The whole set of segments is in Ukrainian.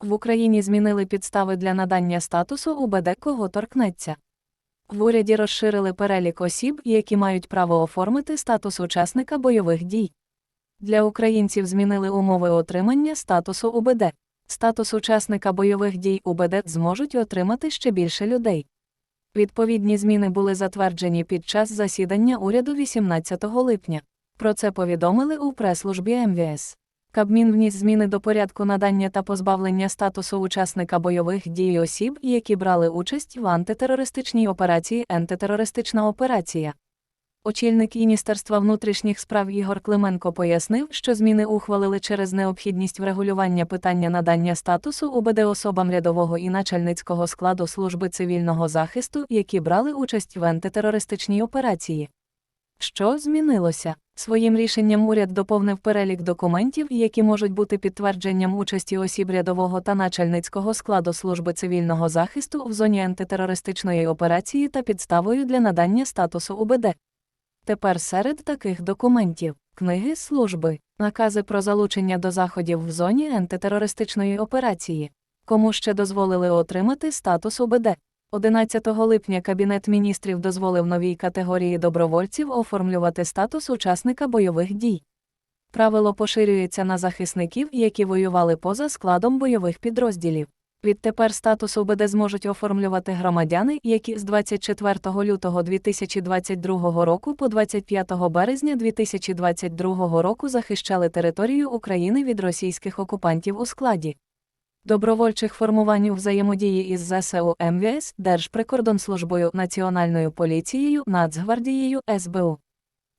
В Україні змінили підстави для надання статусу УБД кого торкнеться. В уряді розширили перелік осіб, які мають право оформити статус учасника бойових дій. Для українців змінили умови отримання статусу УБД. Статус учасника бойових дій УБД зможуть отримати ще більше людей. Відповідні зміни були затверджені під час засідання уряду 18 липня. Про це повідомили у прес-службі МВС. Кабмін вніс зміни до порядку надання та позбавлення статусу учасника бойових дій осіб, які брали участь в антитерористичній операції Антитерористична операція. Очільник Міністерства внутрішніх справ Ігор Клименко пояснив, що зміни ухвалили через необхідність врегулювання питання надання статусу УБД особам рядового і начальницького складу служби цивільного захисту, які брали участь в антитерористичній операції. Що змінилося? Своїм рішенням уряд доповнив перелік документів, які можуть бути підтвердженням участі осіб рядового та начальницького складу служби цивільного захисту в зоні антитерористичної операції та підставою для надання статусу УБД. Тепер серед таких документів книги служби, накази про залучення до заходів в зоні антитерористичної операції, кому ще дозволили отримати статус УБД. 11 липня Кабінет міністрів дозволив новій категорії добровольців оформлювати статус учасника бойових дій. Правило поширюється на захисників, які воювали поза складом бойових підрозділів. Відтепер статус УБД зможуть оформлювати громадяни, які з 24 лютого 2022 року по 25 березня 2022 року захищали територію України від російських окупантів у складі добровольчих формувань у взаємодії із ЗСУ МВС, Держприкордонслужбою, Національною поліцією, Нацгвардією, СБУ.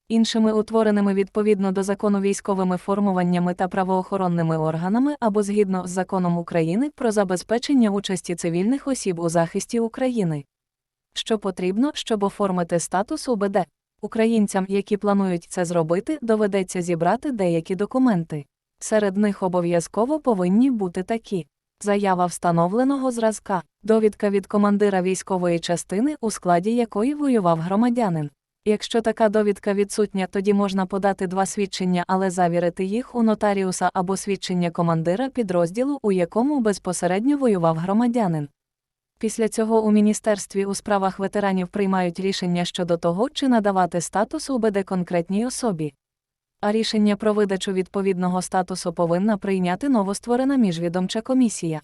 Іншими утвореними відповідно до закону військовими формуваннями та правоохоронними органами або згідно з законом України про забезпечення участі цивільних осіб у захисті України. Що потрібно, щоб оформити статус УБД? Українцям, які планують це зробити, доведеться зібрати деякі документи. Серед них обов'язково повинні бути такі: заява встановленого зразка, довідка від командира військової частини, у складі якої воював громадянин. Якщо така довідка відсутня, тоді можна подати два свідчення, але завірити їх у нотаріуса або свідчення командира підрозділу, у якому безпосередньо воював громадянин. Після цього у Міністерстві у справах ветеранів приймають рішення щодо того, чи надавати статус УБД конкретній особі. А рішення про видачу відповідного статусу повинна прийняти новостворена міжвідомча комісія.